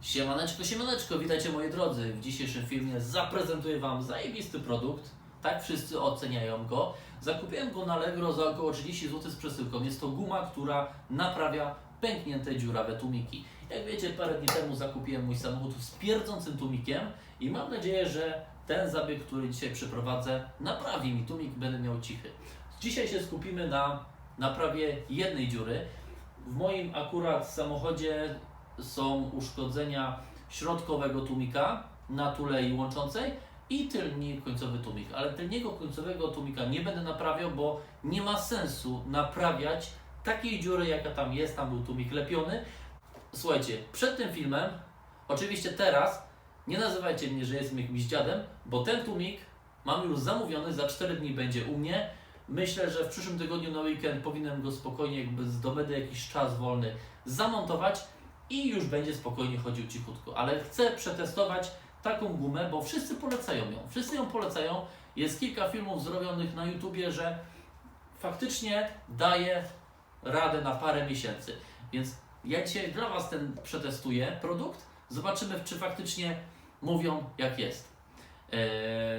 Siemaneczko, siemaneczko, witajcie moi drodzy. W dzisiejszym filmie zaprezentuję Wam zajebisty produkt. Tak wszyscy oceniają go. Zakupiłem go na Allegro za około 30 zł z przesyłką. Jest to guma, która naprawia pęknięte dziurawe tłumiki. Jak wiecie, parę dni temu zakupiłem mój samochód z pierdzącym tłumikiem i mam nadzieję, że ten zabieg, który dzisiaj przeprowadzę, naprawi mi tłumik, będę miał cichy. Dzisiaj się skupimy na naprawie jednej dziury. W moim akurat samochodzie są uszkodzenia środkowego tłumika na tulei łączącej i tylni końcowy tłumik. Ale tylniego końcowego tłumika nie będę naprawiał, bo nie ma sensu naprawiać takiej dziury, jaka tam jest. Tam był tłumik lepiony. Słuchajcie, przed tym filmem, oczywiście teraz, nie nazywajcie mnie, że jestem jakimś dziadem, bo ten tłumik mam już zamówiony, za 4 dni będzie u mnie. Myślę, że w przyszłym tygodniu na weekend powinienem go spokojnie, jakby zdobędę jakiś czas wolny, zamontować i już będzie spokojnie chodził cichutko. Ale chcę przetestować taką gumę, bo wszyscy polecają ją. Wszyscy ją polecają. Jest kilka filmów zrobionych na YouTubie, że faktycznie daje radę na parę miesięcy. Więc ja dzisiaj dla Was ten przetestuję produkt. Zobaczymy, czy faktycznie mówią jak jest. Eee,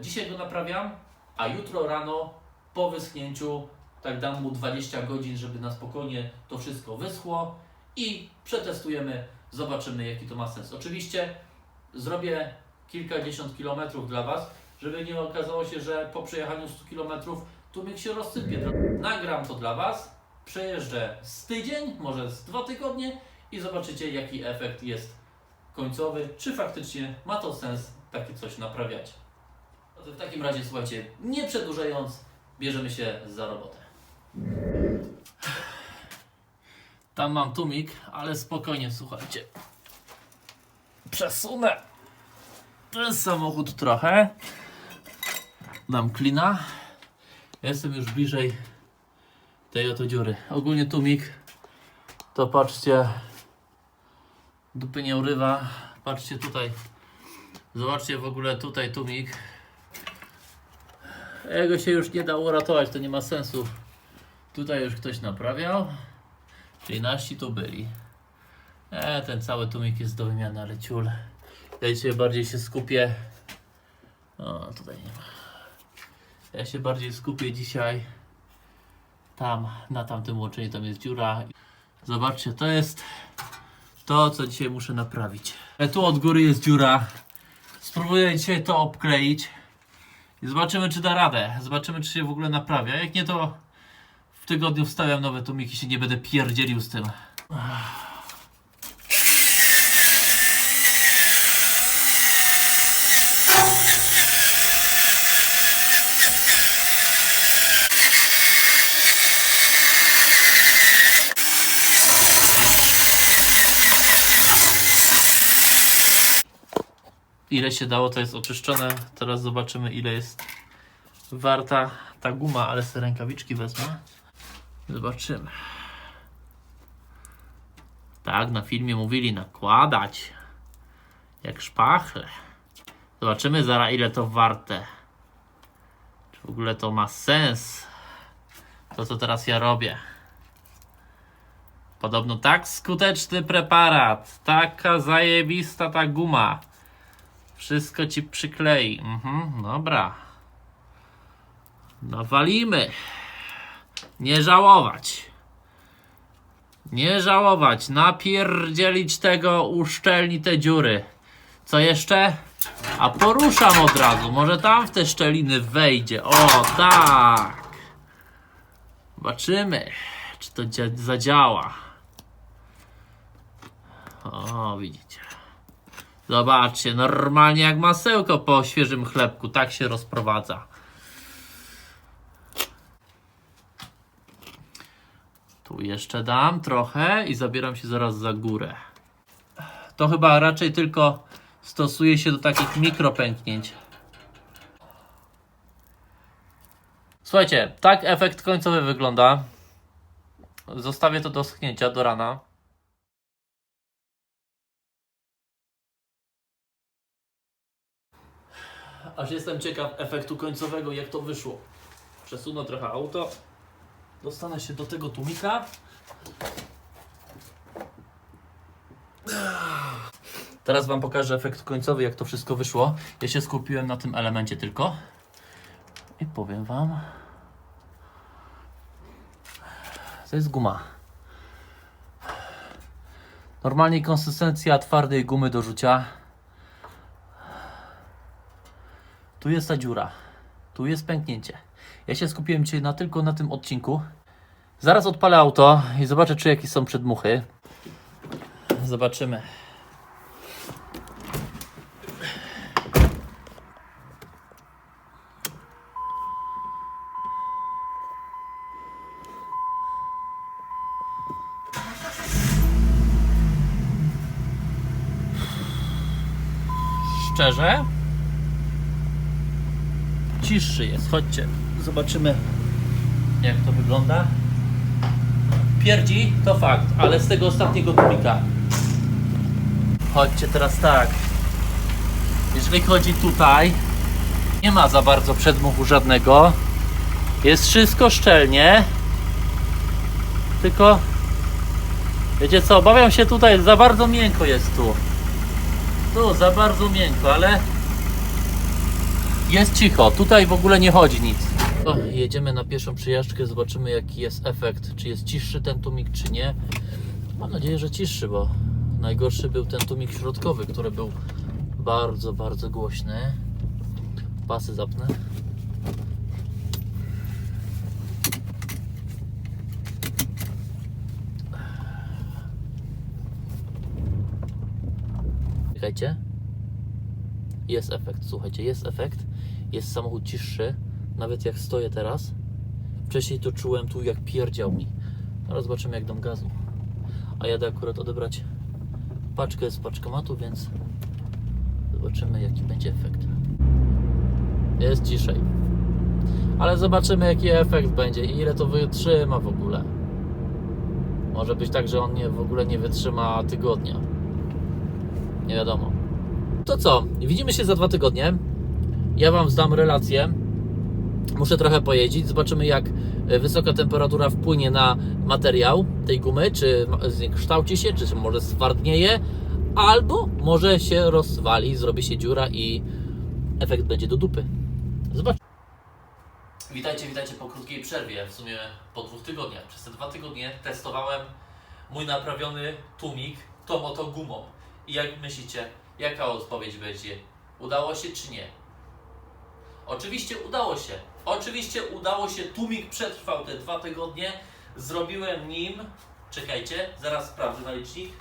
dzisiaj go naprawiam, a jutro rano po wyschnięciu tak dam mu 20 godzin, żeby na spokojnie to wszystko wyschło i przetestujemy, zobaczymy jaki to ma sens. Oczywiście zrobię kilkadziesiąt kilometrów dla Was, żeby nie okazało się, że po przejechaniu 100 kilometrów tłumik się rozsypie. Nagram to dla Was, przejeżdżę z tydzień, może z dwa tygodnie i zobaczycie jaki efekt jest końcowy, czy faktycznie ma to sens takie coś naprawiać. No w takim razie słuchajcie, nie przedłużając, bierzemy się za robotę. Tam mam tumik, ale spokojnie, słuchajcie. Przesunę ten samochód trochę. Dam klina. Jestem już bliżej tej oto dziury. Ogólnie tumik to patrzcie, dupy nie urywa. Patrzcie tutaj. Zobaczcie w ogóle tutaj tumik. Jego się już nie da uratować, to nie ma sensu. Tutaj już ktoś naprawiał. Czyli nasi tu byli. E, ten cały tłumik jest do wymiany, ale ciul. Ja dzisiaj bardziej się skupię. O, tutaj nie ma. Ja się bardziej skupię dzisiaj tam, na tamtym łączeniu, tam jest dziura. Zobaczcie, to jest to, co dzisiaj muszę naprawić. E, tu od góry jest dziura. Spróbuję dzisiaj to obkleić. I zobaczymy, czy da radę. Zobaczymy, czy się w ogóle naprawia. Jak nie, to w tygodniu wstawiam nowe tłumiki, się nie będę pierdzielił z tym. Ile się dało, to jest oczyszczone. Teraz zobaczymy, ile jest warta ta guma, ale sobie rękawiczki wezmę. Zobaczymy. Tak, na filmie mówili nakładać. Jak szpachle. Zobaczymy zaraz ile to warte. Czy w ogóle to ma sens. To co teraz ja robię. Podobno tak skuteczny preparat. Taka zajebista ta guma. Wszystko ci przyklei. Mhm, dobra. Nawalimy. Nie żałować. Nie żałować. Napierdzielić tego, uszczelni te dziury. Co jeszcze? A poruszam od razu. Może tam w te szczeliny wejdzie. O, tak. Zobaczymy, czy to dzia- zadziała. O, widzicie. Zobaczcie, normalnie jak masełko po świeżym chlebku. Tak się rozprowadza. Tu jeszcze dam trochę i zabieram się zaraz za górę. To chyba raczej tylko stosuje się do takich mikropęknięć. Słuchajcie, tak efekt końcowy wygląda. Zostawię to do schnięcia do rana. Aż jestem ciekaw efektu końcowego, jak to wyszło. Przesunę trochę auto. Dostanę się do tego tłumika. Teraz Wam pokażę efekt końcowy, jak to wszystko wyszło. Ja się skupiłem na tym elemencie tylko. I powiem Wam. To jest guma. Normalnie konsystencja twardej gumy do rzucia. Tu jest ta dziura. Tu jest pęknięcie. Ja się skupiłem dzisiaj na, tylko na tym odcinku. Zaraz odpalę auto i zobaczę, czy jakieś są przedmuchy. Zobaczymy. Szczerze? Ciszszy jest. Chodźcie, zobaczymy jak to wygląda. Pierdzi to fakt, ale z tego ostatniego tłumika. Chodźcie teraz tak. Jeżeli chodzi tutaj, nie ma za bardzo przedmuchu żadnego. Jest wszystko szczelnie. Tylko wiecie co, obawiam się tutaj, za bardzo miękko jest tu. Tu za bardzo miękko, ale jest cicho. Tutaj w ogóle nie chodzi nic. O, jedziemy na pierwszą przyjażdżkę, zobaczymy jaki jest efekt. Czy jest ciszszy ten tumik, czy nie. Mam nadzieję, że ciszszy, bo najgorszy był ten tumik środkowy, który był bardzo, bardzo głośny. Pasy zapnę. Czekajcie. Jest efekt, słuchajcie, jest efekt. Jest samochód ciszszy, nawet jak stoję teraz. Wcześniej to czułem tu jak pierdział mi. Teraz zobaczymy jak dam gazu. A jadę akurat odebrać paczkę z paczkomatu, więc zobaczymy jaki będzie efekt. Jest ciszej. Ale zobaczymy jaki efekt będzie i ile to wytrzyma w ogóle. Może być tak, że on nie, w ogóle nie wytrzyma tygodnia. Nie wiadomo. To co? Widzimy się za dwa tygodnie. Ja Wam zdam relację. Muszę trochę pojeździć. Zobaczymy, jak e, wysoka temperatura wpłynie na materiał tej gumy. Czy zniekształci się, czy może stwardnieje, albo może się rozwali, zrobi się dziura i efekt będzie do dupy. Zobacz. Witajcie, witajcie po krótkiej przerwie, w sumie po dwóch tygodniach. Przez te dwa tygodnie testowałem mój naprawiony tłumik tą oto gumą. I jak myślicie, jaka odpowiedź będzie? Udało się czy nie? Oczywiście udało się. Oczywiście udało się. Tłumik przetrwał te dwa tygodnie. Zrobiłem nim. Czekajcie, zaraz sprawdzę na licznik.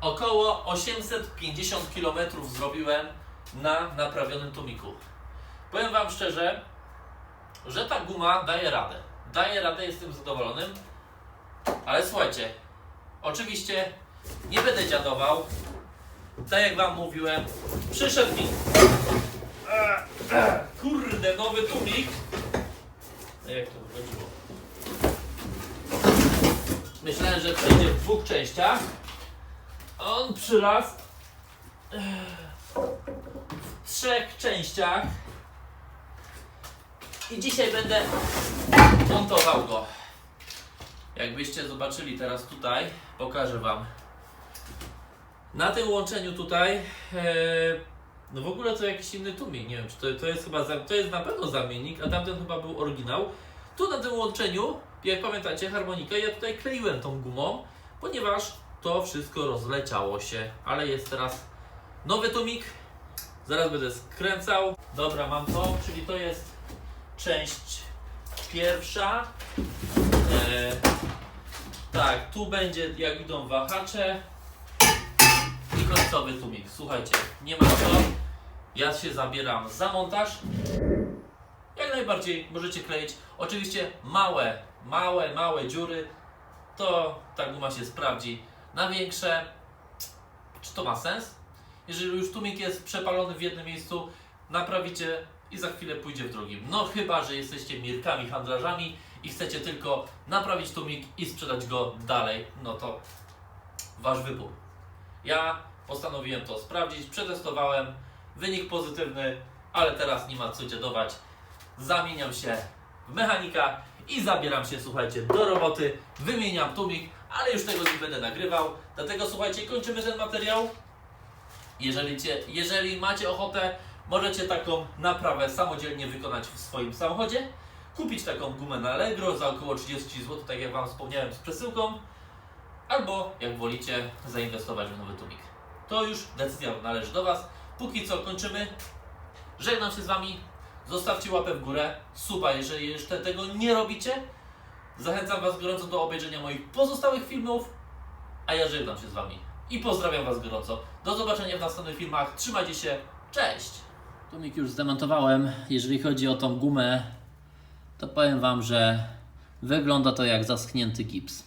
Około 850 km zrobiłem na naprawionym tłumiku. Powiem Wam szczerze, że ta guma daje radę. Daje radę, jestem zadowolonym. Ale słuchajcie, oczywiście nie będę dziadował. Tak jak Wam mówiłem, przyszedł mi kurde nowy tłumik. A Jak to wychodziło? Myślałem, że przejdzie w dwóch częściach. A on przylazł w trzech częściach. I dzisiaj będę montował go. Jakbyście zobaczyli teraz tutaj, pokażę Wam. Na tym łączeniu tutaj, e, no w ogóle to jakiś inny tłumik, nie wiem, czy to, to jest chyba, to jest na pewno zamiennik, a tamten chyba był oryginał. Tu na tym łączeniu, jak pamiętacie, harmonika, ja tutaj kleiłem tą gumą, ponieważ to wszystko rozleciało się, ale jest teraz nowy tłumik. Zaraz będę skręcał. Dobra, mam to, czyli to jest część pierwsza. E, tak, tu będzie jak idą wahacze i końcowy tłumik. Słuchajcie, nie ma co. Ja się zabieram za montaż. Jak najbardziej możecie kleić. Oczywiście małe, małe, małe dziury. To ta guma się sprawdzi. Na większe, czy to ma sens? Jeżeli już tłumik jest przepalony w jednym miejscu, naprawicie i za chwilę pójdzie w drugim. No chyba, że jesteście mirkami, handlarzami i chcecie tylko naprawić tłumik i sprzedać go dalej, no to wasz wybór. Ja postanowiłem to sprawdzić, przetestowałem wynik pozytywny, ale teraz nie ma co dziadować. Zamieniam się w mechanika i zabieram się, słuchajcie, do roboty. Wymieniam tłumik, ale już tego nie będę nagrywał. Dlatego słuchajcie, kończymy ten materiał. Jeżeli, cię, jeżeli macie ochotę, możecie taką naprawę samodzielnie wykonać w swoim samochodzie. Kupić taką gumę na Allegro za około 30 zł, tak jak Wam wspomniałem, z przesyłką. Albo, jak wolicie, zainwestować w nowy tłumik. To już decyzja należy do Was. Póki co kończymy. Żegnam się z Wami. Zostawcie łapę w górę, suba, jeżeli jeszcze tego nie robicie. Zachęcam Was gorąco do obejrzenia moich pozostałych filmów, a ja żegnam się z Wami i pozdrawiam Was gorąco. Do zobaczenia w następnych filmach. Trzymajcie się. Cześć! Tłumik już zdemontowałem. Jeżeli chodzi o tą gumę, to powiem Wam, że wygląda to jak zaschnięty gips.